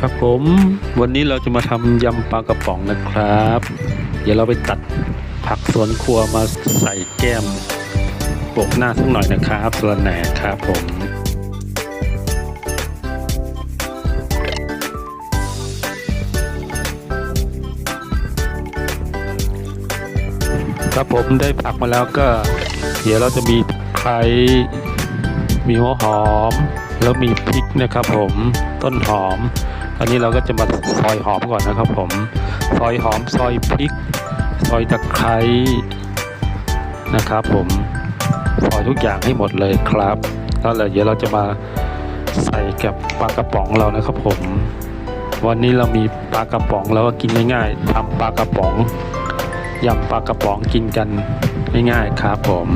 ครับผมวันนี้เราจะมาทำยำปลากระป๋องนะครับ เดี๋ยวเราไปตัดผักสวนครัวมาใส่แก้มโปะหน้าสักหน่อยนะครับสะระแหน่ครับผมครับผมได้ผักมาแล้วก็ เดี๋ยวเราจะมีไครมีหัวหอม แล้วมีพริกนะครับผมต้นหอม อันนี้เราก็จะมาซอยหอมก่อนนะครับผม ซอยหอมซอยพริก ซอยตะไคร้นะครับผม ซอยทุกอย่างให้หมดเลยครับแล้วเดี๋ยวเราจะมาใส่กับปลากระป๋องเรานะครับผม วันนี้เรามีปลากระป๋องแล้วก็กินง่ายๆทำปลากระป๋องยำปลากระป๋องกินกันง่ายๆครับผม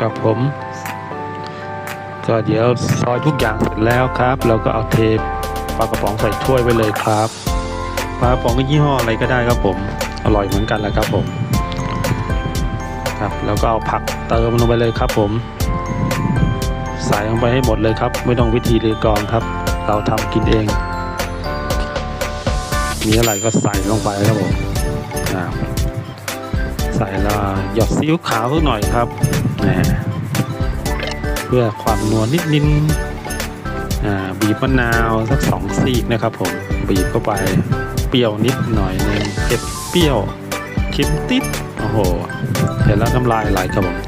ครับผม ก็เดี๋ยวซอยทุกอย่างเสร็จแล้วครับ เราก็เอาเทปลากระป๋องใส่ถ้วยไว้เลยครับปลากระป๋องก็ยี่ห้ออะไรก็ได้ครับผม อร่อยเหมือนกันแหล้วครับผม ครับแล้วก็เอาผักเติมลงไปเลยครับผม ใส่ลงไปให้หมดเลยครับ ไม่ต้องวิธีรีกรองครับ เราทำกินเอง มีอะไรก็ใส่ลงไปครับผมใส่ล้วหยอดซีอิ๊วขาวสักหน่อยครับ แหมเพื่อความนัวนิดนิดอ่าบีบมะนาวสักสองซีกนะครับผมบีบเข้าไปเปรี้ยวนิดหน่อยนึงเผ็ดเปรี้ยวเค็มติดโอ้โหเห็นแล้วน้ำลายไหลครับผม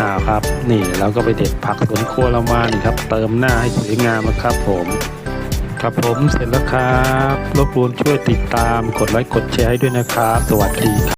อ่าครับนี่เราก็ไปเด็ดผักสวนครัวเรามานี่ครับ เติมหน้าให้สวยงามนะครับผมครับผมเสร็จแล้วครับ รบกวนช่วยติดตามกดไลค์กดแชร์ให้ด้วยนะครับ สวัสดีครับ